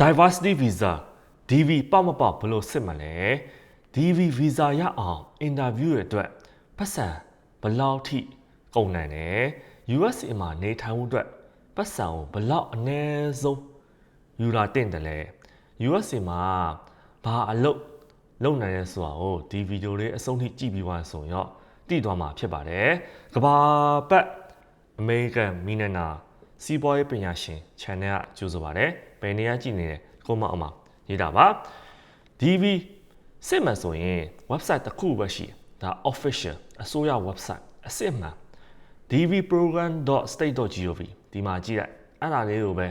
diversity visa DV ပေါက်မပေါက်ဘယ်လိုစစ်မလဲ DV visa ရအောင် interview ရဲ့အတွက်ပတ်စံဘယ်လောက်ထိကုန်နိုင်တယ် USA မှာနေထိုင်မှုအတွက်ပတ်စံကိုဘယ်လောက်အနည်းဆုံးယူလာတင့်တယ်လဲ USA မှာဘာအလုပ်လုပ်နိုင်လဲဆိုတာကိုဒီဗီဒီယိုလေးအဆုံးထိကြည့်ပြီးသွားဆိုရင်တော့သိသွားမှာဖြစ်ပါတယ်ကဘာပတ်အမေရိကန်မီနနာစီးပွားရေးပညာရှင် channel ကကြိုဆိုပါတယ် ဘယ်နေရာကြည့်နေလဲကိုမအောင်ပါရေးတာပါ DV စစ်မှန်ဆိုရင် website တစ်ခုပဲရှိတယ်ဒါ official အစိုးရ website အစစ်မှန် dvprogram.state.gov ဒီမှာကြည့်လိုက်အဲ့ဒါလေးကိုပဲ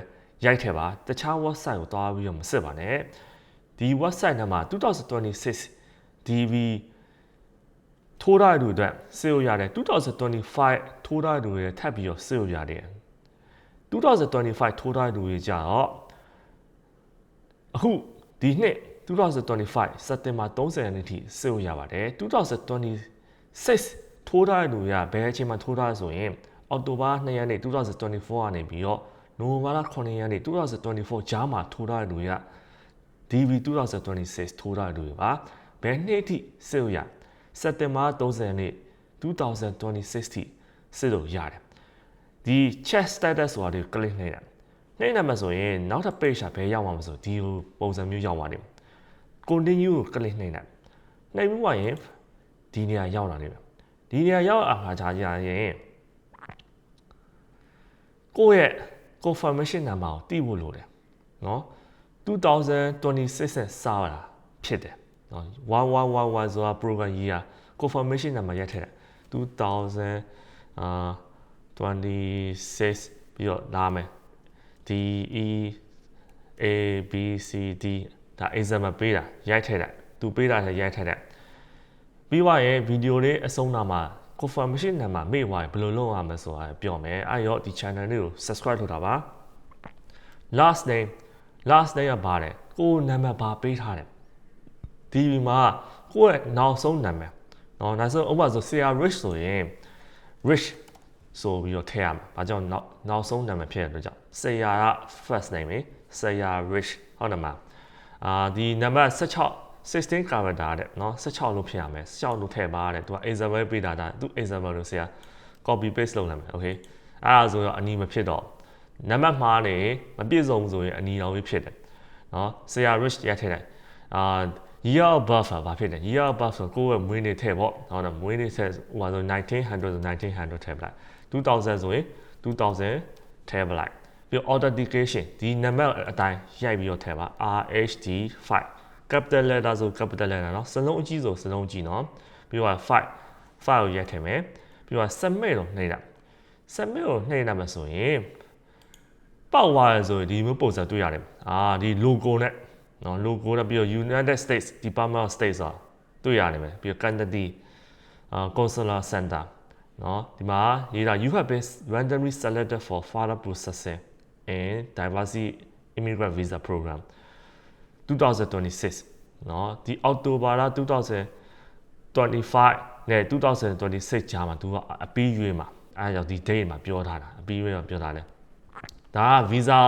ရိုက်ထည့်ပါတခြား website ကိုတွားပြီးတော့မစစ်ပါနဲ့ဒီ website နံပါတ်2026 DV ထိုးရတဲ့အတွက်စေလို့ရတယ်2025ထိုးရတဲ့တွေထပ်ပြီးတော့စေလို့ရတယ်2025ထိုးရတဲ့တွေကြတော့ အခုဒီနှစ်2025စက်တင်ဘာ30ရက်နေ့ထိစေလို့ရပါတယ်2026ထိုးထားတဲ့လူတွေကဘယ်အချိန်မှထိုးထားဆိုရင်အောက်တိုဘာ2ရက်နေ့2024ကနေပြီးတော့နိုဝင်ဘာလ9ရက်နေ့2024ကြားမှာထိုးထားတဲ့လူတွေက DV 2026ထိုးထားတဲ့လူတွေပါဘယ်နှစ်ထိစစ်လို့ရစက်တင်ဘာ30ရက်နေ့2026ထိစစ်လို့ရတယ်ဒီ chat status ဆိုတာဒီ click နေတာ နှိမ့်နေမှာဆိုရင်နောက်ထပ် page ကဘယ်ရောက်မှာမဆိုဒီလိုပုံစံမျိုးရောက်ပါတယ် continue ကို click နှိမ့်နေနှိမ့်မှုပါရင်ဒီနေရာရောက်လာနေတယ်ဒီနေရာရောက်အခါကြာကြရင်ကိုယ့်ရဲ့ confirmation number ကိုတိဖို့လိုတယ်နော်2026နဲ့စတာဖြစ်တယ်နော်1111ဆိုတာ program year confirmation number ရက်ထည့်တယ်2000အာ26ပြီးတော့လာမယ် D E A B C D ဒါ exam ပေးတာရိုက်ထည့်တယ်သူပေးတာလည်းရိုက်ထည့်တယ်ပြီးသွားရင်ဗီဒီယိုလေးအဆုံးနာမှာ confirmation နံပါတ်မေ့သွားရင်ဘယ်လိုလုပ်ရမလဲဆိုတာပြောမယ်အဲ့ရောဒီ channel လေးကို subscribe လုပ်တာပါ last name last name ကပါတယ်ကိုနံပါတ်ဘာပေးထားတယ်ဒီမှာကိုယ့်ရဲ့နောက်ဆုံးနံပါတ်နော်နောက်ဆုံးဥပမာဆိုဆရာ rich ဆိုရင် rich ဆိုပြီးတော့ထည့်ရမှာဘာကြောင့်နောက်နောက်ဆုံးနံပါတ်ဖြစ်တဲ့အတွက်ကြောင့်ဆရာက first name ပဲဆရာ rich ဟုတ်တယ်မလားအာဒီနံပါတ်16 16 character တဲ့เนาะ16လို့ဖြစ်ရမယ်16လို့ထည့်ပါတဲ့သူက example ပေးတာဒါသူ example လို့ဆရာ copy paste လုပ်လိုက်မယ် okay အဲ့ဒါဆိုတော့အနီးမဖြစ်တော့နံပါတ်မှားနေမပြည့်စုံဆိုရင်အနီးတော်ပဲဖြစ်တယ်เนาะဆရာ rich ရထည့်တယ်အာ year of birth ဘာဖြစ်လဲ year of birth ဆိုကိုယ့်ရဲ့မွေးနေ့ထည့်ပေါ့ဟုတ်တယ်မွေးနေ့ထည့်ဟိုဆို1900ဆို1900ထည့်ပလိုက် 2000ဆိုရင်2000ထည့်ပလိုက်ပြီး authentication ဒီနံပါတ်အတိုင်းရိုက်ပြီးတော့ထည့်ပါ RHD5 capital letter ဆို capital letter เนาะစလုံးအကြီးဆိုစလုံးအကြီးเนาะပြီးတော့ file file ကိုရိုက်ထည့်မယ်ပြီးတော့ submit ကိုနှိပ်လိုက် submit ကိုနှိပ်လိုက်မှဆိုရင်ပေါက်သွားရဆိုရင်ဒီမျိုးပုံစံတွေ့ရတယ်အာဒီ logo နဲ့เนาะ logo နဲ့ပြီးတော့ United States Department of State ဆိုတာတွေ့ရတယ်မယ်ပြီးတော့ Kennedy အာ Consular Center နော်ဒီမှာရေးတာ you have been randomly selected for further processing in diversity immigrant visa program 2026နော်ဒီအောက်တိုဘာလ2025နဲ့2026ကြားမှာသူကအပီးရွေးမှာအဲဒါကြောင့်ဒီ date မှာပြောထားတာအပီးရွေးမှာပြောထားတယ်ဒါက visa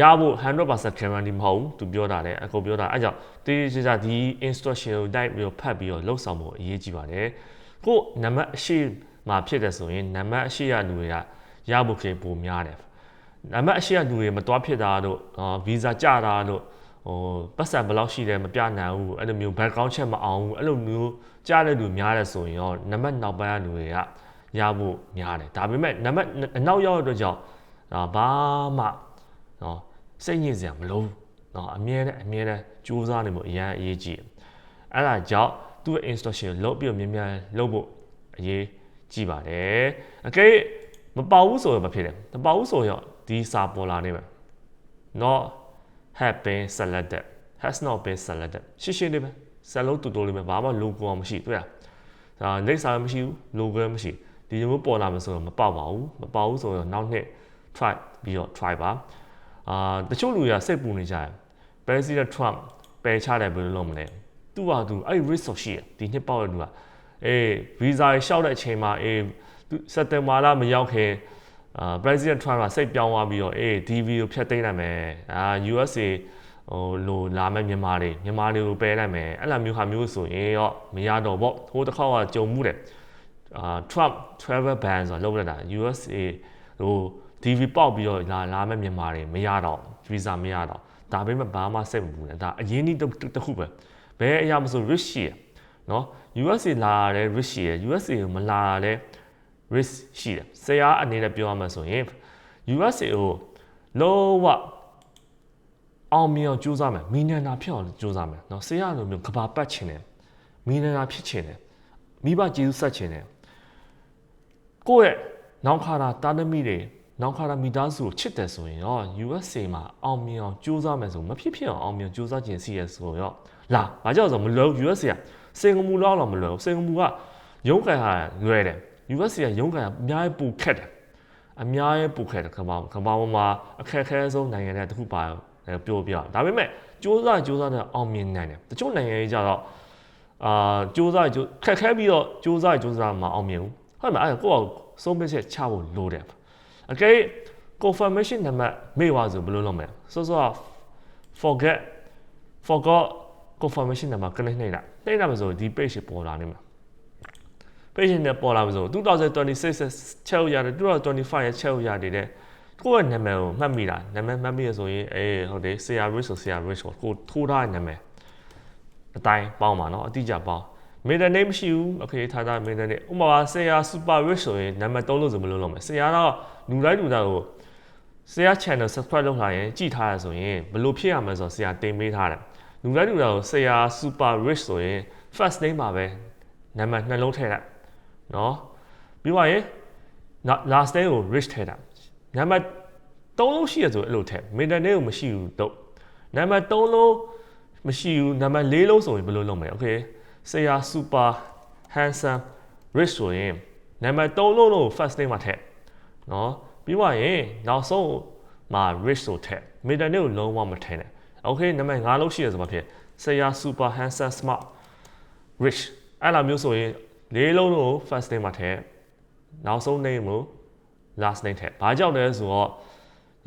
ရဖို့100% guarantee မဟုတ်ဘူးသူပြောတာလေအကုန်ပြောတာအဲကြောင့်တိတိကျကျဒီ instruction ကို type ပြီးတော့ဖတ်ပြီးတော့လောက်ဆောင်ဖို့အရေးကြီးပါတယ်ကို့နံပါတ်အရှိ မှာဖြစ်တယ်ဆိုရင်နံပါတ်အရှိရလူတွေကရဖို့ခေပိုများတယ်နံပါတ်အရှိရလူတွေမတွားဖြစ်တာတို့ဗီဇာကြတာတို့ဟိုပတ်စံဘယ်လောက်ရှိတယ်မပြနိုင်ဘူးအဲ့လိုမျိုး background check မအောင်ဘူးအဲ့လိုမျိုးကြားတဲ့လူများတယ်ဆိုရင်ရောနံပါတ်နောက်ပိုင်းကလူတွေကရဖို့များတယ်ဒါပေမဲ့နံပါတ်အနောက်ရောက်တဲ့အတွက်ကြောင့်ဘာမှနော်စိတ်ညစ်စရာမလိုနော်အမြဲတမ်းအမြဲတမ်းကြိုးစားနေဖို့အရန်အရေးကြီးအဲ့ဒါကြောင့်သူ့ရဲ့ instruction ကိုလုပ်ပြီးတော့မြင်မြန်လုပ်ဖို့အရေး ကြီးပါတယ်အကဲမပေါဘူးဆိုရင်မဖြစ်တယ်မပေါဘူးဆိုရင်ဒီစာပေါ်လာနေမယ် not have been selected has not been selected ရှင်းရှင်းလေးပဲစလုံးတူတူလေးပဲဘာမှ logo မရှိတွေ့လားဒါလက်စာမရှိဘူး logo မရှိဒီလိုမျိုးပေါ်လာမှာဆိုတော့မပေါက်ပါဘူးမပေါက်ဘူးဆိုတော့နောက်နှစ် try ပြီးတော့ try ပါအာတချို့လူတွေကစိတ်ပူနေကြတယ် President Trump ပယ်ချတယ်ဘယ်လိုလုပ်မလဲသူ့ဟာသူအဲ့ risk ရှိရဒီနှစ်ပေါက်ရလူက အေး visa ရှောက်တဲ့အချိန်မှာအေးစက်တင်ဘာလမရောက်ခင်အာ President Trump ကစိတ်ပြောင်းသွားပြီးတော့အေး DV ကိုဖျက်သိမ်းနိုင်မယ်အာ USA ဟိုလိုလာမဲ့မြန်မာတွေမြန်မာတွေကိုပယ်လိုက်မယ်အဲ့လိုမျိုးဟာမျိုးဆိုရင်ရောမရတော့ပေါ့ဟိုတစ်ခေါက်ကကြုံမှုတယ်အာ Trump travel ban ဆိုတော့လုပ်လိုက်တာ USA ဟို DV ပေါက်ပြီးတော့လာလာမဲ့မြန်မာတွေမရတော့ visa မရတော့ဒါပေမဲ့ဘာမှစိတ်မပူနဲ့ဒါအရင်နေ့တစ်ခုပဲဘယ်အရာမဆို risk ရှိရ နော် USA လာရတဲ့ risk ရှိတယ် USA ကိုမလာရတဲ့ risk ရှိတယ်ဆရာအနေနဲ့ပြောရမှာဆိုရင် USA ကိုလုံးဝအောင်မြင်အောင်ကြိုးစားမယ်မီလီယံနာဖြစ်အောင်ကြိုးစားမယ်နော်ဆရာလိုမျိုးကဘာပတ်ချင်တယ်မီလီယံနာဖြစ်ချင်တယ်မိဘကျေးဇူးဆက်ချင်တယ်ကိုယ့်ရဲ့နောက်ခါတာတာသမီတွေနောက်ခါတာမိသားစုကိုချစ်တယ်ဆိုရင်ရော USA မှာအောင်မြင်အောင်ကြိုးစားမယ်ဆိုမဖြစ်ဖြစ်အောင်အောင်မြင်ကြိုးစားခြင်းစီရဆိုရောလာဘာကြောင့်ဆိုမလို့ USA က စင်ကာပူလောက်တော့မလွယ်ဘူးစင်ကာပူကရုံးကန်ဟာလွယ်တယ် US ကရုံးကန်အများကြီးပူခက်တယ်အများကြီးပူခက်တယ်ကမ္ဘာကမ္ဘာပေါ်မှာအခက်အခဲဆုံးနိုင်ငံတွေတစ်ခုပါပြောပြဒါပေမဲ့စူးစမ်းစူးစမ်းတဲ့အောင်မြင်နိုင်တယ်တချို့နိုင်ငံကြီးကြတော့အာစူးစမ်းခက်ခဲပြီးတော့စူးစမ်းစူးစမ်းမှာအောင်မြင်ဘူးဟုတ်မှာအဲ့ကိုယ့်ဆုံးဖြတ်ချက်ချဖို့လိုတယ်အကဲ confirmation နံပါတ်မေ့သွားဆိုဘယ်လိုလုပ်မလဲစောစော forget forgot confirmation နံပါတ်ကနေနှိမ့် တာနှိမ့်တာမဆိုဒီ page ပေါ်လာနေမှာ page နဲ့ပေါ်လာမဆို2026ချက်ရတယ်2025ရဲ့ချက်ရတယ်တဲ့ကိုယ့်ရဲ့နာမည်ကိုမှတ်မိတာနာမည်မှတ်မိရဆိုရင်အေးဟုတ်တယ်ဆရာ rich ဆိုဆရာ rich ကိုထိုးထားတဲ့နာမည်အတိုင်းပေါင်းပါနော်အတိအကျပေါင်း middle name မရှိဘူး okay ထားထား middle name ဥပမာဆရာ super rich ဆိုရင်နာမည်သုံးလို့ဆိုမလို့လုပ်မယ်ဆရာတော့လူတိုင်းလူတိုင်းကိုဆရာ channel subscribe လုပ်ထားရင်ကြည့်ထားရဆိုရင်ဘယ်လိုဖြစ်ရမလဲဆိုတော့ဆရာတင်ပေးထားတယ် လူတိုင်းလူတိုင်းကိုဆရာ super rich ဆိုရင် first name ပါပဲနာမည်နှလုံးထည့်လိုက်နော်ပြီးသွားရင် last name ကို rich ထည့်တာနံပါတ်3လုံးရှိရဆိုအဲ့လိုထည့် middle name ကိုမရှိဘူးတော့နံပါတ်3လုံးမရှိဘူးနံပါတ်4လုံးဆိုရင်ဘယ်လိုလုပ်မလဲ okay ဆရာ super handsome rich ဆိုရင်နံပါတ်3လုံးလုံး first name မှာထည့်နော်ပြီးသွားရင်နောက်ဆုံးမှာ rich ဆိုထည့် middle name ကိုလုံးဝမထည့်နဲ့ okay နံပါတ်5လုံးရှိရဆိုမှဖြစ်ဆရာ super handsome smart rich အဲ့လိုမျိုးဆိုရင်လေးလုံးကို first name မှာထည့်နောက်ဆုံး name ကို last name ထည့်ဘာကြောင့်လဲဆိုတော့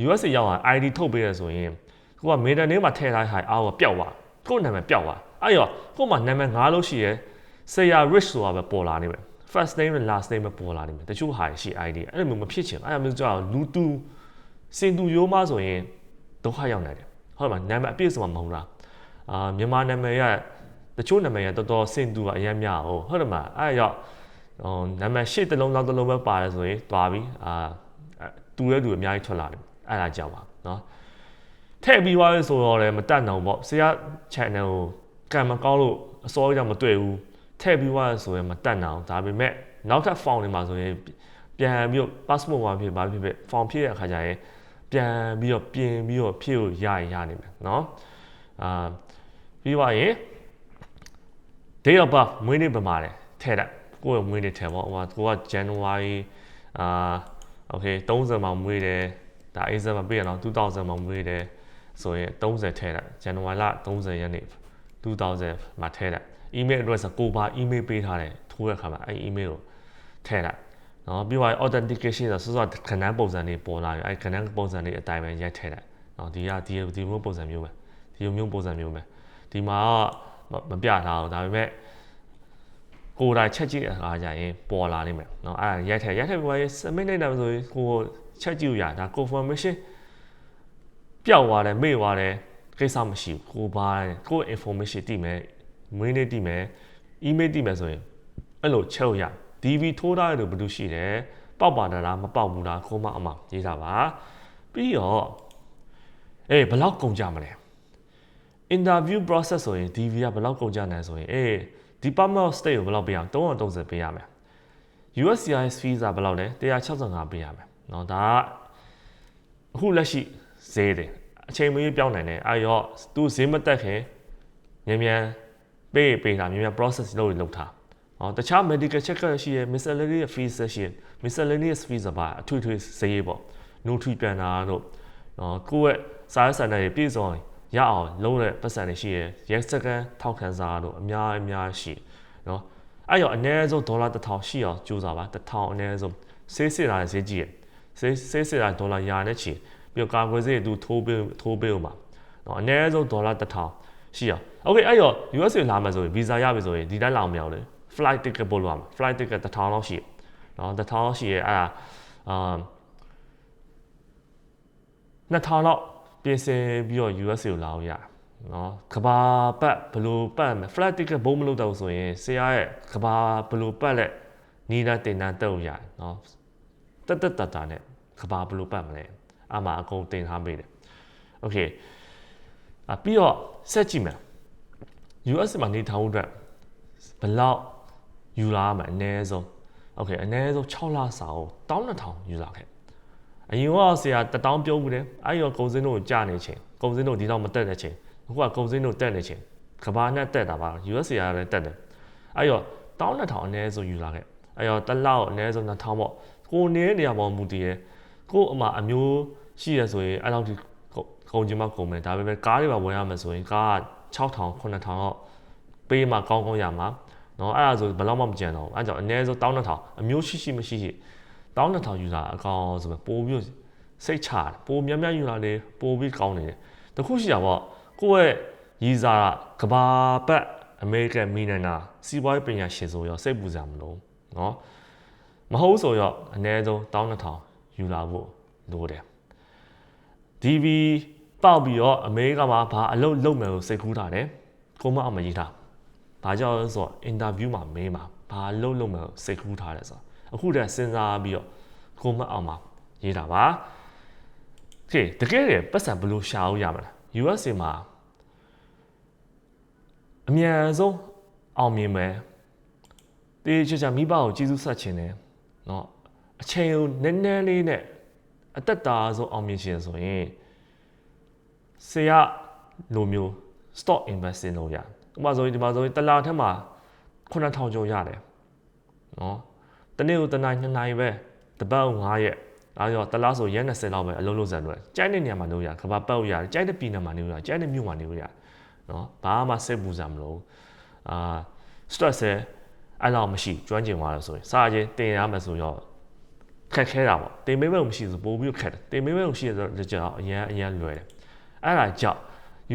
USA ရောက်လာ ID ထုတ်ပေးရဆိုရင်ကိုက middle name မှာထည့်ထားတဲ့ဟာအားကိုပျောက်သွားကို့နာမည်ပျောက်သွားအဲ့ရောကို့မှာနာမည်၅လုံးရှိရဲဆရာ rich ဆိုတာပဲပေါ်လာနေမယ် first name နဲ့ last name ပဲပေါ်လာနေမယ်တချို့ဟာရှိ ID အဲ့လိုမျိုးမဖြစ်ချင်အဲ့လိုမျိုးကြောက်လူတူစင်တူရိုးမဆိုရင်ဒုက္ခရောက်နိုင်တယ် ဟုတ်မှာနာမည်အပြည့်စုံမှာမဟုတ်လားအာမြန်မာနာမည်ရတချို့နာမည်ရတော်တော်စင်တူကအရင်များဟုတ်ဟုတ်တယ်မအဲ့ရောက်ဟိုနာမည်ရှစ်တလုံးလောက်တလုံးပဲပါတယ်ဆိုရင်တွားပြီအာတူရဲတူအများကြီးထွက်လာတယ်အဲ့ဒါကြောင့်ပါနော်ထည့်ပြီးသွားဆိုတော့လည်းမတတ်နိုင်ဘူးပေါ့ဆရာ channel ကိုကံမကောင်းလို့အစောကြီးတော့မတွေ့ဘူးထည့်ပြီးသွားဆိုရင်မတတ်နိုင်အောင်ဒါပေမဲ့နောက်ထပ် form တွေမှာဆိုရင်ပြန်ပြီးတော့ passport မှာဖြစ်ပါဖြစ်ဖြစ် form ဖြည့်ရအခါကျရင် ပြန်ပြီးတော့ပြင်ပြီးတော့ဖြည့်လို့ရရရနိုင်မယ်เนาะအာပြီးသွားရင် date of birth မွေးနေ့ပမာတယ်ထည့်တယ်ကိုယ့်ရဲ့မွေးနေ့ထည့်ပေါ့ဟိုကကိုက January အာ okay 30မှာမွေးတယ်ဒါအေးစမှာပြရအောင်2000မှာမွေးတယ်ဆိုရင်30ထည့်တာ January လ30ရက်နေ့2000မှာထည့်တာ email address ကိုပါ email ပေးထားတယ်ထိုးတဲ့အခါမှာအဲ့ email ကိုထည့်တာ နော်ပြီးတော့ authentication ဆိုစောစောခဏပုံစံလေးပေါ်လာပြီအဲ့ခဏပုံစံလေးအတိုင်းပဲရိုက်ထည့်တာနော်ဒီကဒီဒီမျိုးပုံစံမျိုးပဲဒီမျိုးပုံစံမျိုးပဲဒီမှာမပြထားအောင်ဒါပေမဲ့ကိုယ်တိုင်ချက်ကြည့်တဲ့အခါကျရင်ပေါ်လာနိုင်မယ်เนาะအဲ့ဒါရိုက်ထည့်ရိုက်ထည့်ပြီး submit လိုက်တာဆိုရင်ကိုချက်ကြည့်ရဒါ confirmation ပျောက်သွားတယ်မေ့သွားတယ်ကိစ္စမရှိဘူးကိုပါကို information တည်မယ်မွေးနေ့တည်မယ် email တည်မယ်ဆိုရင်အဲ့လိုချက်ရ DV ထိုးထားတဲ့လူဘယ်သူရှိတယ်ပေါက်ပါတာလားမပေါက်ဘူးလားခိုးမအမရေးတာပါပြီးတော့အေးဘယ်လောက်ကုန်ကြမလဲ interview process ဆိုရင် DV ကဘယ်လောက်ကုန်ကြနိုင်ဆိုရင်အေး Department of State ကိုဘယ်လောက်ပေးရအောင်330ပေးရမယ် USCIS fees ကဘယ်လောက်လဲ165ပေးရမယ်เนาะဒါကအခုလက်ရှိဈေးတယ်အချိန်မရွေးပြောင်းနိုင်တယ်အဲ့တော့သူဈေးမတက်ခင်မြန်မြန်ပေးပေးတာမြန်မြန် process လုပ်လုပ်ထား ဟောတခြား medical check ရှိရ miscellaneous fees ရှိရ miscellaneous fees ပါအထွေထွေဈေးပေါ့ notary ပြန်တာတို့နော်ကိုယ့်ရဲ့စာရေးစာနယ်ပြည့်စုံရအောင်လုံးတဲ့ပတ်စံတွေရှိရရဲစကန်ထောက်ခံစားတို့အများအများရှိနော်အဲ့ရောအနည်းဆုံးဒေါ်လာ1000ရှိအောင်ကြိုးစားပါ1000အနည်းဆုံးဆေးစစ်တာဈေးကြီးရဆေးဆေးစစ်တာဒေါ်လာရာနဲ့ချီပြီးတော့ကာကွယ်ဆေးသူထိုးပေးထိုးပေးဦးမှာ နော်အနည်းဆုံးဒေါ်လာ1000ရှိရโอเคအဲ့တော့ US ကိုလာမယ်ဆိုရင် visa ရပြီဆိုရင်ဒီတိုင်းလာအောင်မရဘူးလေ flight ticket ပို့လို့ရမှာ flight ticket 1000လောက်ရှိရနော်1000လောက်ရှိရအဲ့ဒါအာ2000လောက်ပြင်ဆင်ပြီးတော့ US ကိုလာအောင်ရတယ်နော်ကဘာပတ်ဘယ်လိုပတ်မလဲ flight ticket ဘုံမလုပ်တော့ဆိုရင်ဆရာရဲ့ကဘာဘယ်လိုပတ်လက်နီးနာတင်တန်းတက်လို့ရတယ်နော်တက်တက်တတာနဲ့ကဘာဘယ်လိုပတ်မလဲအမှအကုန်တင်ထားမိတယ်โอเคအပြီးတော့ဆက်ကြည့်မယ် US မှာနေထိုင်ဖို့အတွက်ဘယ်လောက် ယူလာမှာအနည်းဆုံးโอเคအနည်းဆုံး6လစာကို12000ယူလာခဲ့အရင်ကဆရာ1000ပြုံးဘူးတယ်အဲ့ရောကုန်စင်းတို့ကိုကြာနေချင်းကုန်စင်းတို့ဒီတော့မတက်တဲ့ချင်းအခုကကုန်စင်းတို့တက်နေချင်းကဘာနဲ့တက်တာပါ US ရာလည်းတက်တယ်အဲ့ရော12000အနည်းဆုံးယူလာခဲ့အဲ့ရောတစ်လောက်အနည်းဆုံး2000ပေါ့ကိုနေတဲ့နေရာပေါ်မူတည်ရကိုအမအမျိုးရှိရဆိုရင်အဲ့လောက်ဒီကုန်ချင်းမကုန်မယ်ဒါပေမဲ့ကားတွေပါဝင်ရမယ်ဆိုရင်ကားက6000 9000တော့ပေးမှကောင်းကောင်းရမှာ နော်အဲ့ဒါဆိုဘယ်တော့မှမကြံတော့ဘူးအဲ့ကြောင့်အနည်းဆုံး12000အမျိုးရှိရှိမရှိရှိ12000 user အကောင်ဆိုပဲပို့ပြီးစိတ်ချတယ်ပိုများများ user တွေပို့ပြီးကောင်းနေတယ်တခုရှိတာပေါ့ကိုယ့်ရဲ့ user ကကဘာပတ်အမေရိကန်မီနန်နာစီးပွားရေးပညာရှင်ဆိုရောစိတ်ပူစရာမလိုနော်မဟုတ်ဆိုရောအနည်းဆုံး12000 user ဖို့လိုတယ်ဒီဗီပေါက်ပြီးတော့အမေရိကမှာဘာအလုပ်လုပ်မယ်လို့စိတ်ကူးထားတယ်ကိုမအမရေးထား ဘာကြောင့်လဲဆိုတော့အင်တာဗျူးမှာမေးမှာဘာလုပ်လုပ်မယ်လို့စိတ်ကူးထားတယ်ဆိုတော့အခုတည်းစဉ်းစားပြီးတော့ကိုမအောင်မှာရေးတာပါโอเคတကယ်ရပတ်စံဘယ်လိုရှာလို့ရမလဲ USA မှာအမြန်ဆုံးအောင်မြင်မယ်တေးချာချာမိဘကိုကျေးဇူးဆက်ခြင်းတယ်เนาะအချိန်ကိုနည်းနည်းလေးနဲ့အသက်တာဆုံးအောင်မြင်ခြင်းဆိုရင်ဆရာလိုမျိုး stock investing လုပ်ရဥ ပမာဆိုရင်ဒီမှာဆိုရင်တစ်လထက်မှာ9000ကျော်ရတယ်နော်တနေ့ကိုတစ်နိုင်နှစ်နိုင်ပဲတပတ်9ရက်ဒါကြောင့်တစ်လားဆိုရက်20လောက်ပဲအလုံးလုံးစံတော့ကြိုက်တဲ့နေရာမှာလုပ်ရကဘာပတ်ရတယ်ကြိုက်တဲ့ပြည်နယ်မှာနေလို့ရကြိုက်တဲ့မြို့မှာနေလို့ရနော်ဘာမှစိတ်ပူစရာမလိုအာ stress အဲ့လောက်မရှိကျွမ်းကျင်သွားလို့ဆိုရင်စာချင်းတင်ရမယ်ဆိုတော့ခက်ခဲတာပေါ့တင်မေးမဲ့မရှိဆိုပို့ပြီးခက်တယ်တင်မေးမဲ့မရှိဆိုတော့ကြောင်အရန်အရန်လွယ်တယ်အဲ့ဒါကြောင့်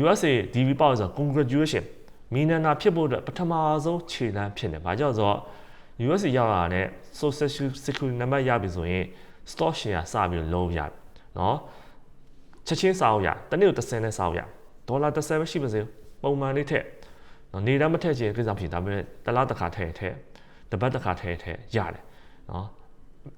USA DV ပေါ့ဆို congratulation မီနနာဖြစ်ဖို့အတွက်ပထမဆုံးခြေလှမ်းဖြစ်နေ။ဘာကြောင့်ဆိုတော့ USA ရောက်လာတဲ့ social security number ရပြီဆိုရင် stock share စပြီးလုံးရတယ်။နော်။ချက်ချင်းစားအောင်ရ။တနေ့ကို30နဲ့စားအောင်ရ။ဒေါ်လာ30ပဲရှိပါစေ။ပုံမှန်လေးထက်။နော်နေတမ်းမထက်ချင်ကိစ္စဖြစ်ဒါပေမဲ့တစ်လားတစ်ခါထည့်ထည့်တစ်ပတ်တစ်ခါထည့်ထည့်ရတယ်။နော်။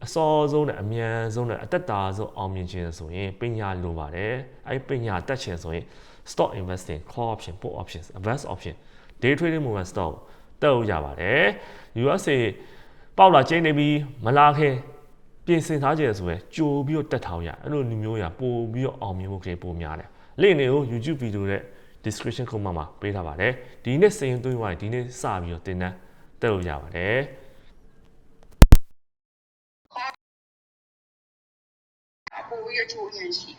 အစောဆုံးနဲ့အမြန်ဆုံးနဲ့အသက်တာဆုံးအောင်မြင်ခြင်းဆိုရင်ပညာလိုပါတယ်။အဲဒီပညာတက်ခြင်းဆိုရင် stock investing call option put options advance option day trading movement stock တက်လို့ရပါတယ် USA ပေါက်လာကျင်းနေပြီးမလာခင်ပြင်ဆင်ထားကြရဆိုရင်ကြိုပြီးတော့တက်ထောင်ရအဲ့လိုမျိုးမျိုးရပို့ပြီးတော့အောင်မြင်ဖို့ကလေးပိုများတယ်လင့်နေကို YouTube video ရဲ့ description ခုမှမှာပေးထားပါတယ်ဒီနေ့စရင်သွင်းသွားရင်ဒီနေ့စပြီးတော့တင်တန်းတက်လို့ရပါတယ် အပူရချိုးရင်ရှိ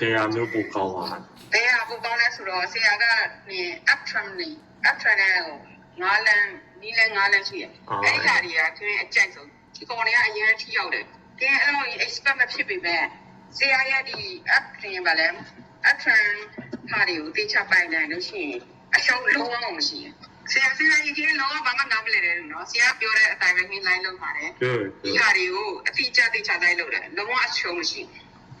ကြရမျိုးပိုကောင်းပါတယ်။အပူကောင်းလဲဆိုတော့ဆရာကနေ uptrend နေ uptrend နဲ့ငါးလန်းနီးလန်းငါးလန်းရှိရ။အဲ့ဒီဟာတွေကသူအကြိုက်ဆုံးဒီကောင်တွေကအရင်ထိရောက်တယ်။ကဲအဲ့လို expect မဖြစ်ပေမဲ့ဆရာရဲ့ဒီ uptrend ပါလဲ uptrend ဟာတွေကိုတေချပိုင်နိုင်လို့ရှိရင်အရှုံးလုံးဝမရှိဘူး။ဆရာဆရာကြီးကလုံးဝဘာမှနားမလည်တယ်နော်။ဆရာပြောတဲ့အတိုင်းပဲခင်း line လုပ်ပါတယ်။ good ဒီဟာတွေကိုအတိအကျသိချတိုင်းလုပ်တယ်။လုံးဝအရှုံးမရှိဘူး။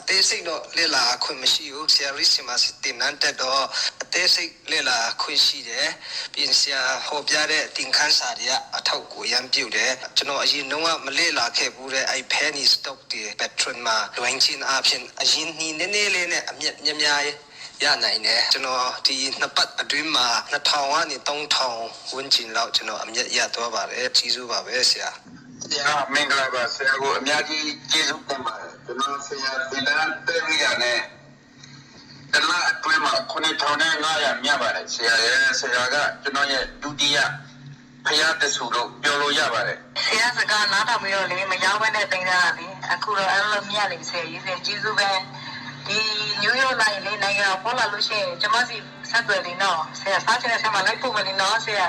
အသေးစိတ်တော့လေ့လာခွင့်မရှိဘူးဆရာရစ်စီမာတင်နန်းတက်တော့အသေးစိတ်လေ့လာခွင့်ရှိတယ်ပြင်ဆရာဟောပြတဲ့တင်ခန်းစာတွေကအထောက်ကိုရမ်းပြုတ်တယ်ကျွန်တော်အရင်တော့မလေ့လာခဲ့ဘူးတဲ့အဲ့ penny stock တွေ patron မှာလွင်ချင်းအဖြစ်အရင်နီးနည်းနည်းလေးနဲ့အမြက်များများရနိုင်တယ်ကျွန်တော်ဒီနှစ်ပတ်အတွင်းမှာ2000ကနေ3000ဝန်းကျင်လောက်ကျွန်တော်အမြက်ရသွားပါတယ်ကြီးစုပါပဲဆရာ ဆရာမင်္ဂလာပါဆရာကိုအများကြီးကျေးဇူးတင်ပါတယ်ကျွန်တော်ဆရာဒီလန်တေရီယာနဲ့တလအတွင်းမှာ9500မြတ်ပါတယ်ဆရာရဲ့ဆရာကကျွန်တော်ရဲ့ဒုတိယဖျားတဆူလို့ပြောလို့ရပါတယ်ဆရာစကားနားထောင်ပြီးတော့လေမရောက်ဘဲနဲ့တင်တာလေအခုတော့အဲ့လိုမြတ်လေဆရာကြီးဆရာကျေးဇူးပဲဒီညိုးရိုးလိုက်လေနိုင်ငံပေါ်လာလို့ရှိရင်ကျွန်မစီဆက်သွယ်နေတော့ဆရာစားချင်တဲ့ဆက်မှာလိုက်ပို့မယ်နော်ဆရာ